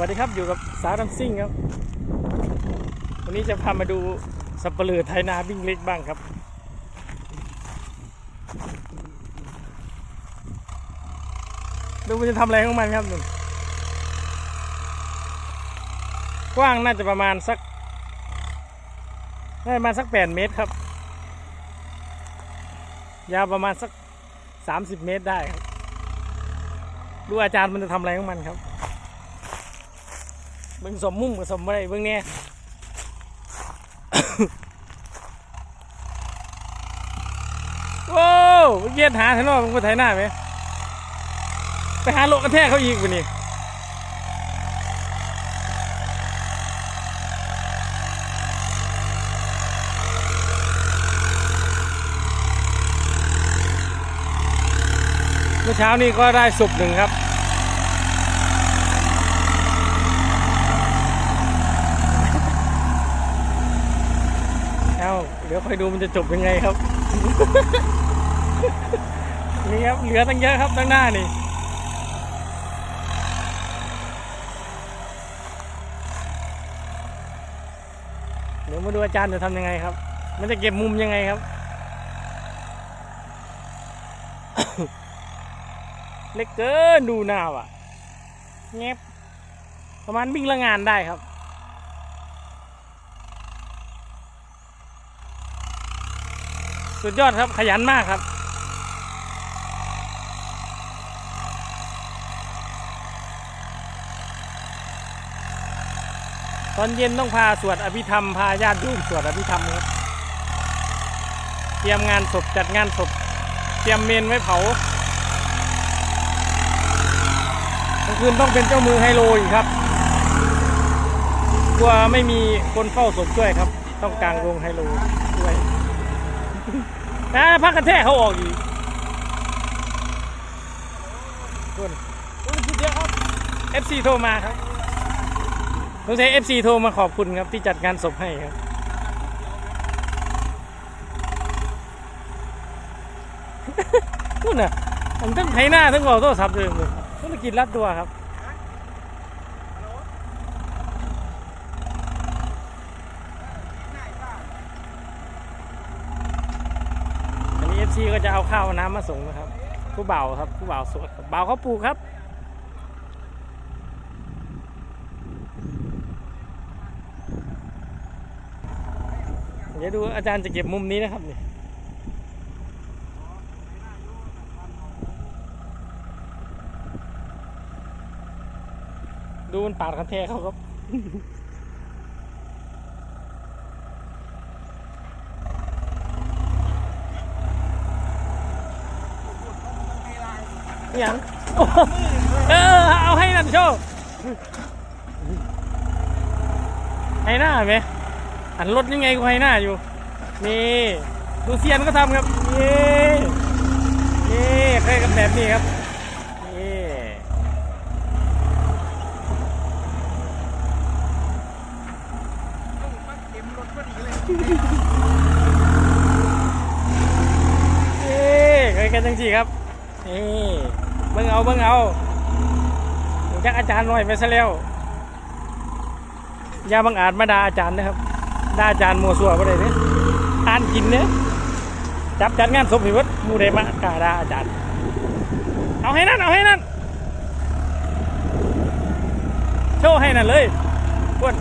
วัสดีครับอยู่กับสาวน้ำซิ่งครับ วันนี้จะพามาดูสับเปลือไทยนาวิ่งเล็กบ้างครับ ดูมันจะทำอะไรของมันครับนุ่นกว้างน่าจะประมาณสักน่าจะประมาณสักแปดเมตรครับ ยาวประมาณสักสามสิบเมตรได้ครับ ดูอาจารย์มันจะทำอะไรของมันครับ เบิ่งสมมุ่งกับสมอะไรเบิ่งเนี่ยโอ้เย็นหาทางนอกมึงไปไถหน้าไหมไปหาโลกกระแทกเขาอีกวันนี้เมื่อเช้านี้ก็ได้สุบหนึ่งครับ เอาเดี๋ยวค่อยดูมันจะจบยังไงครับ นี่ครับ เหลือตั้งเยอะครับตั้งหน้านี่เดี๋ยวมาดูอาจารย์จะทำยังไงครับ มันจะเก็บมุมยังไงครับ เล็กเกินดูหน้าว่ะเงียบประมาณวิ่งละงานได้ครับ สุดยอดครับขยันมากครับ ตอนเย็นต้องพาสวดอภิธรรมพาญาติโยมสวดอภิธรรมครับเตรียมงานศพจัดงานศพเตรียมเมนไว้เผากลางคืนต้องเป็นเจ้ามือไฮโลอีกครับกลัวไม่มีคนเฝ้าศพด้วยครับ ต้องกางโรงไฮโลด้วย นะพักกระแทกเขาออกอีกคุณคุณคิดเยอะครับ FC โทรมาครับสงสัย FC โทรมาขอบคุณครับที่จัดงานศพให้ครับนู่นน่ะผมต้องไถหน้าทั้งบอกโทรศัพท์เลยเลยธุรกิจรัดตัวครับ อันนี้ FC ก็จะเอาข้าวน้ำมาส่งนะครับ ผู้เบาครับ ผู้เบาวสดครับาเขาปลูกครับเดี๋ยวดูอาจารย์จะเก็บมุมนี้นะครับนี่ดูมันปาดคันแท้เขาครับ ย่างเออเอาให้นั่นโชว์ให้หน้าไหมอันรถยังไงก็ให้หน้าอยู่ นี่ดูเซียนก็ทำครับ นี่นี่เคยกันแบบนี้ครับนี่นี่เคยกันจังสีครับนี่ บิ่งเอาเบิ่งเอาจักอาจารย์หน่อยไปซะแล้วอย่าบังอาจมาด่าอาจารย์นะครับด่าอาจารย์มัวสัวก็ได้เนี่ยทานกินเนี่ยจับจัดงานศพให้เบิดหมูได้มากล้าด่าอาจารย์ เอาให้นั่นเอาให้นั่นโชว์ให้นั่นเลยพวน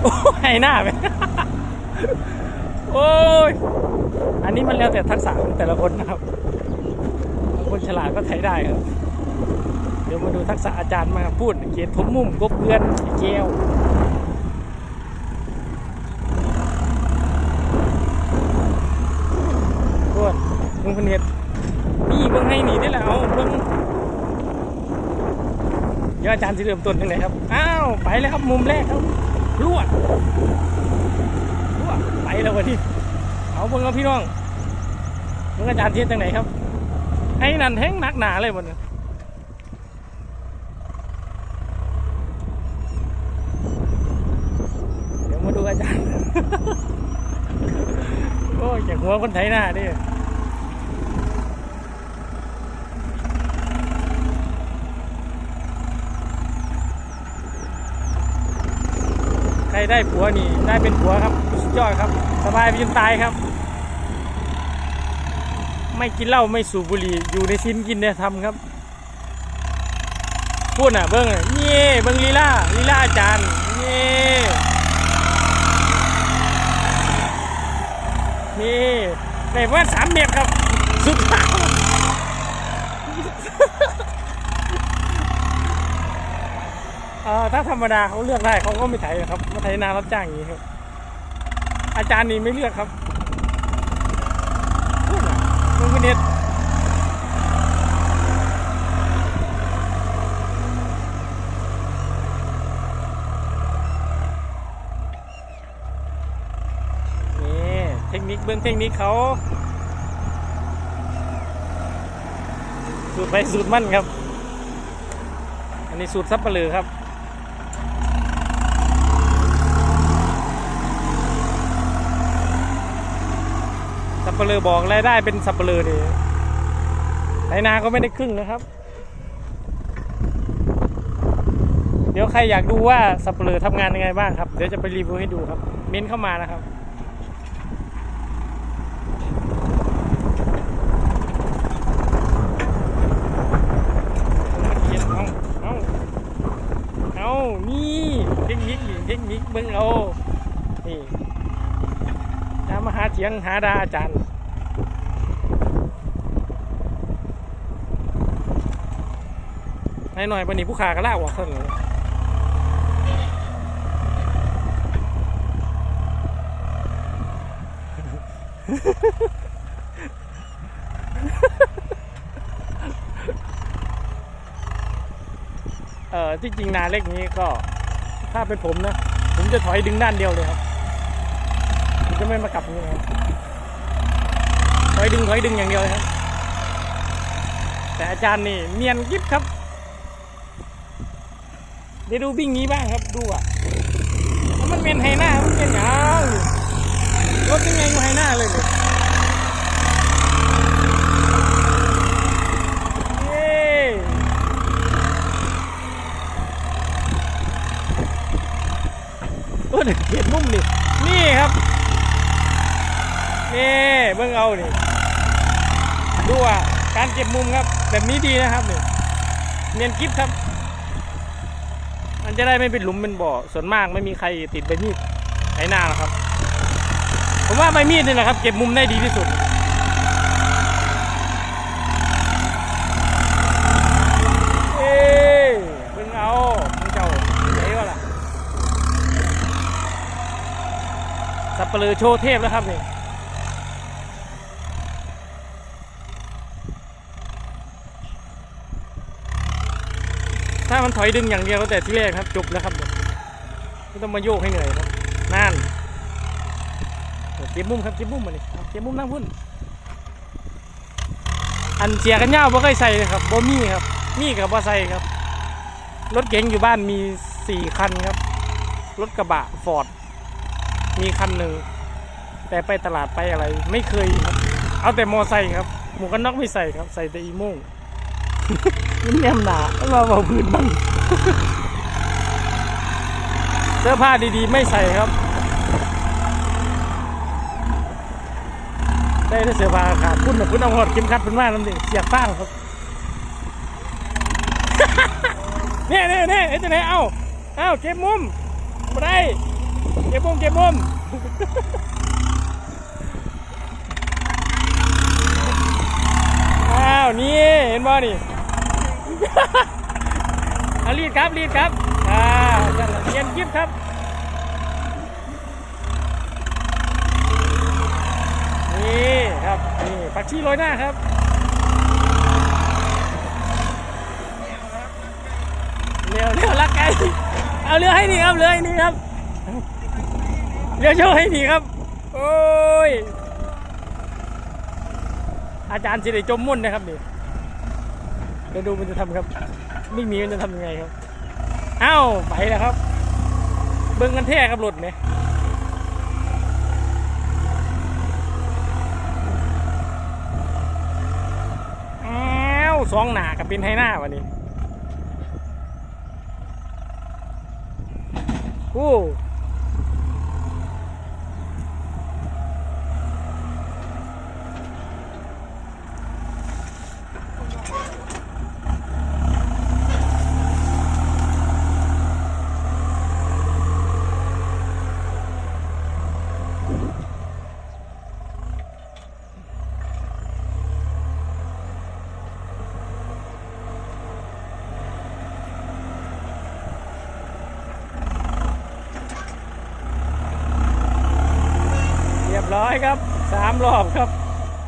โอ้ให้หน้าไป โอ้ย อันนี้มันแล้วแต่ทักษะของแต่ละคนนะครับบางคนฉลาดก็ไทยได้ครับ เดี๋ยวมาดูทักษะอาจารย์มาพูด เกียรติผมมุมกบเกลือนแก้วพูดมึงเนเห็ดนี่เบิ่งให้หนีได้และเอาเบิ่งเดี๋ยวอาจารย์จะเริ่มต้นยังไงครับ อ้าว ไปแล้วครับมุมแรกครับรวด แล้ววันนี้เอาเบิ่งเอาพี่น้องเบิ่งอาจารย์เทียนจังไหนครับไอ้นั่นแห้งหนักหนาเลยหมดเลยเดี๋ยวมาดูอาจารย์ โอ้ยจากหัวคนไทยหน้าดิ ได้ผัวนี่ ได้เป็นผัวครับสุดยอดครับ สบายไปจนตายครับ ไม่กินเหล้าไม่สูบบุหรี่อยู่ในชิ้นกินเนี่ยทำครับ พูดน่ะเบิ้งนี่เบิ้งลีลาลีลาอาจารย์นี่นี่ในว่าสามเมตรครับ สุดท้ายเออถ้าธรรมดาเขาเลือกได้เขาก็ไม่ไถครับมาไถนารับจ้างอย่างนี้ครับ อาจารย์นี่ไม่เลือกครับพูดน่ะมึงเป็นเน็ตนี่เทคนิคเบื้องเทคนิคเขาสูตรไปสูตรมั่นครับ อันนี้สูตรซับปลือครับ ปะเลอบอกรายได้เป็นสับปะเลอนี่ไรนาก็ไม่ได้ครึ่งนะครับ เดี๋ยวใครอยากดูว่าสับปะเลอทำงานยังไงบ้างครับ เดี๋ยวจะไปรีวิวให้ดูครับ เม้นเข้ามานะครับเอาเอาเอานี่เทคนิคนี่เทคนิคเบิ่งเอานี่ามาหาเถียงหาดาอาจารย์ หน่อยๆวันนี้ผู้ขาก็ลากออกเท่าคนเลยเออที่จริงนาเล็กนี้ก็ ถ้าเป็นผมนะ ผมจะถอยดึงด้านเดียวเลยครับ ผมจะไม่มากลับอย่างนี้นะครับถอยดึงถอยดึงอย่างเดียวเลยครับ แต่อาจารย์นี่เนียนกิฟครับ เดี๋ยวดูบิ้งนี้บ้างครับดูอะ มันเป็นไฮหน้ามันเป็นหยังรถยังไงก็ไฮหน้าเลยเนี่ยเย้โอ้ยเห็นมุมนี่นี่ครับนี่เบิ่งเอานี่ดูอะการเก็บมุมครับ แบบนี้ดีนะครับนี่เนียนกิฟครับ มันจะได้ไม่เป็นหลุมเป็นบ่อ ส่วนมากไม่มีใครติดใบมีดไอ้หน้าหรอกครับ ผมว่าใบมีดนี่แหละครับ เก็บมุมได้ดีที่สุดเอ้ยเพิ่งเอาเพิ่งเจ้าไหนวะล่ะสับเปลือโชว์เทพแล้วครับนี่ ถ้ามันถอยดึงอย่างเดียวแต่ที่แรกครับจบแล้วครับไม่ต้องมาโยกให้เหนื่อยครับนั่นเก็บมุมครับเก็บมุมมานี่เก็บมุมนั่งพุ่นอันเสียกันยาวบ่เคยใส่เลยครับบ่มีครับ มีกับบ่ใส่ครับ รถเก๋งอยู่บ้านมีสี่คันครับ รถกระบะฟอร์ดมีคันหนึ่งแต่ไปตลาดไปอะไร ไม่เคยครับ เอาแต่มอไซค์ครับ หมวกกันน็อกไม่ใส่ครับ ใส่แต่อีโม่ง มันแนมหนาแล้วเราเอาพื้นบ้างเสื้อผ้าดีๆ ไม่ใส่ครับ ได้เสื้อผ้าขาดพุ่นนะพุ่นเอาหอดเข็มขัดพุ่นมาแล้วนี่เสียบฟ้งครับเนี่ยเนี่ยเนี่ยเอ้จะไหนเอาเอาเก็บมุมมาได้เก็บมุมเก็บมุมอ้าวนี่เห็นบ่นี่ เอารีดครับรีดครับอ่านั่นแหละเรียนกิฟครับนี่ครับนี่ผักชีโรยหน้าครับเร็วเร็วลักไก่เอาเรือให้ดีครับเรือให้ดีครับเรือโชว์ให้ดีครับ โอ้ยอาจารย์สิริจมมุ่นนะครับนี่ เดี๋ยวดูมันจะทำครับ ไม่มีมันจะทำยังไงครับ เอ้าไปแล้วครับ เบิ้งกันแท้ครับรถเนี่ยแอ้วสองหนากับเป็นไฮหน้าวันนี้กู ร้อย ครับสามรอบครับ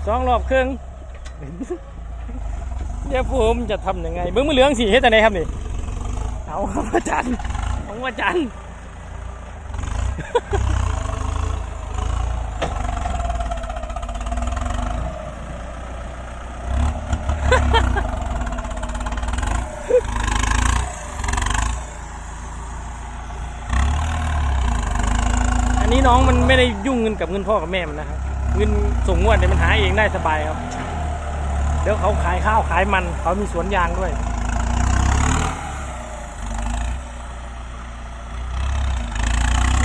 สองรอบครึ่งเดี๋ยวผมจะทำยังไงเบิ้งมือเหลืองสีเฮ็ดแต่ไหนครับนี่เอาครับอาจารย์ของอาจารย์ อั นนี้น้องมันไม่ได้ยุ่งเงินกับเงินพ่อกับแม่มันนะครับเงินส่งงวดเนี่ยมันหาเองได้สบายครับ เดี๋ยวเขาขายข้าวขายมัน เขามีสวนยางด้วย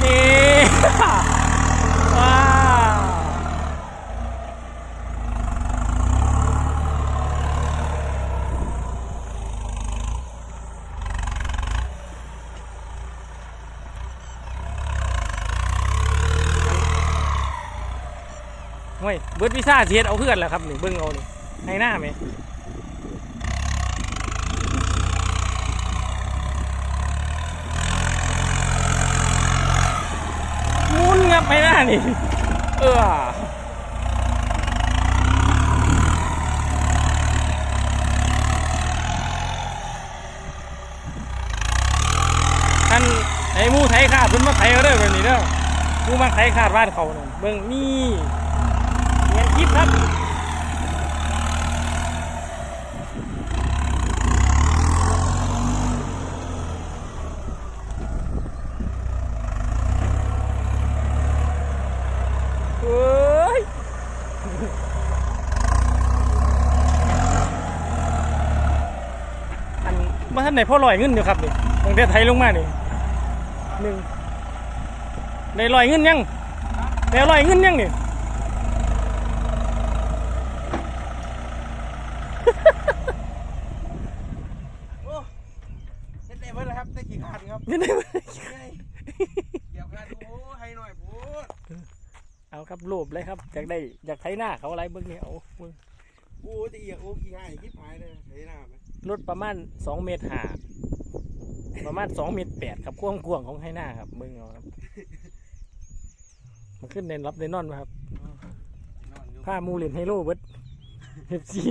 นี่ ว้าว เบิร์ดวิซ่าเสียดเอาเพื่อนแหละครับหนี่งเบิ้งเอานี่ให้หน้าไหมมุนงับไปหน้านี่ เออท่านไอ้มูไทยขาดเพิ่นมาไทยเอาเด้อแบบนี้เด้อมูมาไทยขาดบ้านเขาเนี่ยเบิ่งนี่ ยนคลิปครับเฮ้ยอันมาท่านไหนพ่อลอยเงินอยู่ครับนี่ตั้งแต่ไทยลงมานี่หนึ่งได้ลอยเงินยังได้ลอยเงินยังนี่ โอ้เฮ็ดได้เบิดแล้วครับได้กี่ขาดครับ ไม่ได้ เกี่ยวขาดโอ้ให้หน่อยพูด เอาครับรูปเลยครับอยากได้อยากไถหน้าเขาอะไรเบิ้งนี่เอาเบิ่งโอ้จะเอียกโอ้ขี้ง่ายคิดหายเลยเฮ้ยหน้าไหมรถประมาณสองเมตรห้าประมาณสองเมตรแปดครับกว้างกวางๆของให้หน้าครับเบิ้งเอาครับ มันขึ้นเด่นรับเด่นนอนมาครับนอนอยู่ผ้ามูเล่นไฮโลเบิดเฮฟซี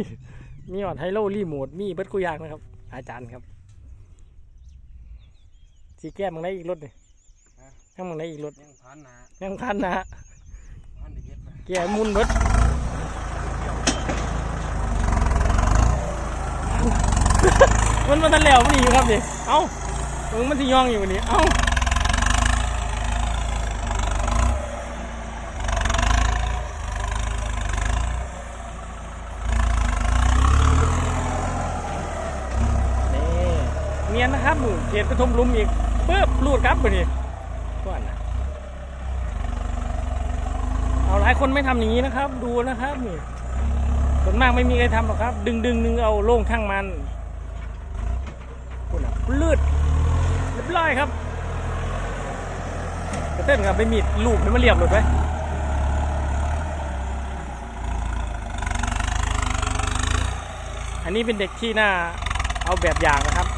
มีออดไฮโลรีโมทมีเบิดกูอยางนะครับ อาจารย์ครับสีแก้มมึงได้อีกรถนี่ข้างมึงได้อีกรถยังพันหนายังคันนะฮะพันได้เย็ดไปแก้มุนเบิดมันมาทันแล้วมันอยู่ครับนี่เอ้ามึงมันที่ย่องอยู่นี่เอ้านี่เนียนนะครับหนูเกียรกระทมลุมอีกเปิ๊บรูดครับไปนี่ก่อนนะเอา หลายคนไม่ทำอย่างนี้นะครับ ดูนะครับนี่ส่วนมากไม่มีใครทำหรอกครับ ดึงดึงดึงเอาโล่งช่างมันคุณอะลืดเรียบร้อยครับกระเต้นครับไปมีดลูกไม่มาเรียบหลุดไว้อันนี้เป็นเด็กที่น่าเอาแบบอย่างนะครับ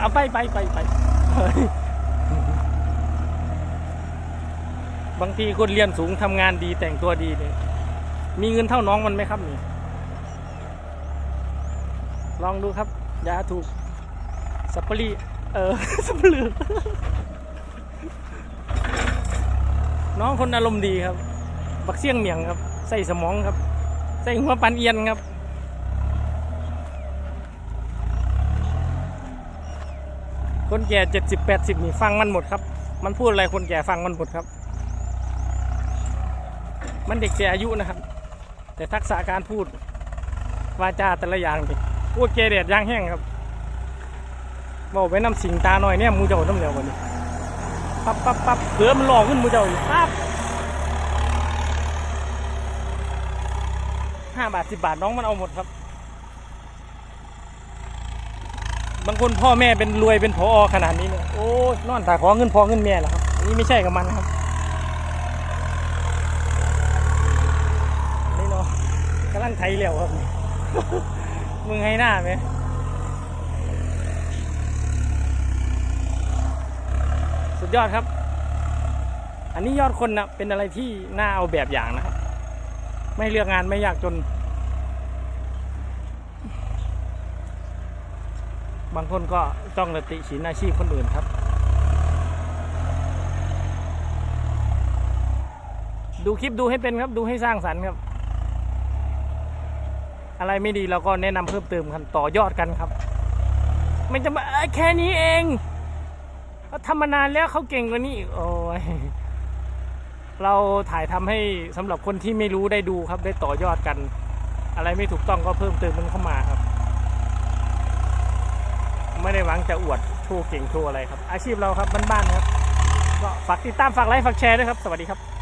เอาไปไปไปไปบางทีคนเรียนสูงทำงานดีแต่งตัวดีเนี่ยมีเงินเท่าน้องมันไหมครับนี่ ลองดูครับยาถูก สับปะรีเออ สับปะลือน้องคนอารมณ์ดีครับ บักเสี่ยงเหมียงครับ ใส่สมองครับ ใส่หัวปันเอียนครับ คนแก่เจ็ดสิบแปดสิบนี่ฟังมันหมดครับ มันพูดอะไรคนแก่ฟังมันหมดครับ มันเด็กแต่อายุนะครับ แต่ทักษะการพูดวาจาแต่ละอย่างดิพูดเกเรดย่างแห้งครับบอกไว้น้ำสิงตาหน่อยเนี่ยมูเจ้าน้ำเหลวกว่านี้ปั๊บปั๊บปั๊บเผือมันหลอกขึ้นมูเจ้าอยู่ปั๊บห้าบาทสิบบาทน้องมันเอาหมดครับ บางคนพ่อแม่เป็นรวยเป็นพอขนาดนี้เนี่ยโอ้ยนอนตาขอเงินพอเงินแม่แล้วครับอันนี้ไม่ใช่กับมันครับนี่เนาะกำลังไทยเหลียวครับมึงให้หน้าไหมสุดยอดครับ อันนี้ยอดคนนะเป็นอะไรที่น่าเอาแบบอย่างนะครับ ไม่เลือกงานไม่ยากจน บางคนก็จ้องระติฉินอาชีพคนอื่นครับ ดูคลิปดูให้เป็นครับดูให้สร้างสรรค์ครับ อะไรไม่ดีเราก็แนะนำเพิ่มเติมกันต่อยอดกันครับ ไม่จะมาแค่นี้เองเขาทำมานานแล้วเขาเก่งกว่านี้อีกโอ้ยเราถ่ายทำให้สำหรับคนที่ไม่รู้ได้ดูครับได้ต่อยอดกัน อะไรไม่ถูกต้องก็เพิ่มเติมมันเข้ามาครับ ไม่ได้หวังจะอวดโชว์เก่งโชว์อะไรครับ อาชีพเราครับบ้านๆครับก็ฝากติดตามฝากไลค์ฝากแชร์ด้วยครับ สวัสดีครับ